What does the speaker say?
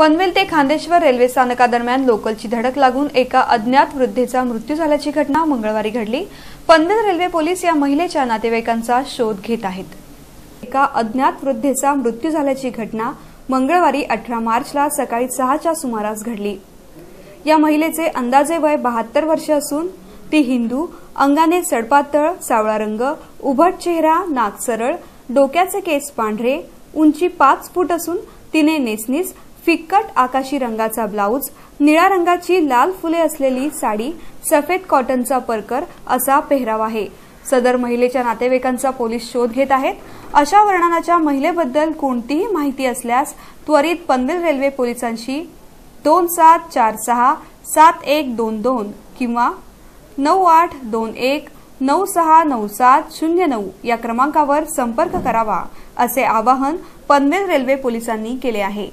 पनवेल ते खांदेश्वर रेल्वे स्थानकादरम्यान लोकलची धडक लागून एका अज्ञात वृद्धेचा मृत्यू झाल्याची घटना मंगळवारी घडली. पनवेल रेल्वे पोलीस या महिलेच्या नातेवाईकांचा शोध घेत आहेत. एका अज्ञात वृद्धेचा मृत्यू झाल्याची घटना मंगळवारी अठरा मार्चला सकाळी सहाच्या सुमारास घडली. या महिलेचे अंदाजे वय बहात्तर वर्ष असून ती हिंदू अंगाने सडपातळ सावळा रंग उभट चेहरा नाक सरळ डोक्याचे केस पांढरे उंची पाच फूट असून तिने नेसनीस फिक्कट आकाशी रंगाचा ब्लाऊज निळ्या रंगाची लाल फुले असलेली साडी सफेद कॉटनचा परकर असा पेहराव आहे. सदर महिलेच्या नातेवाईकांचा पोलीस शोध घेत आहेत. अशा वर्णनाच्या महिलेबद्दल कोणतीही माहिती असल्यास त्वरित पनवेल रेल्वे पोलिसांशी दोन सात चार सहा सात एक दोन दोन किंवा नऊ आठ दोन एक नऊ सहा नऊ सात शून्य नऊ या क्रमांकावर संपर्क करावा असे आवाहन पनवेल रेल्वे पोलिसांनी केले आहे.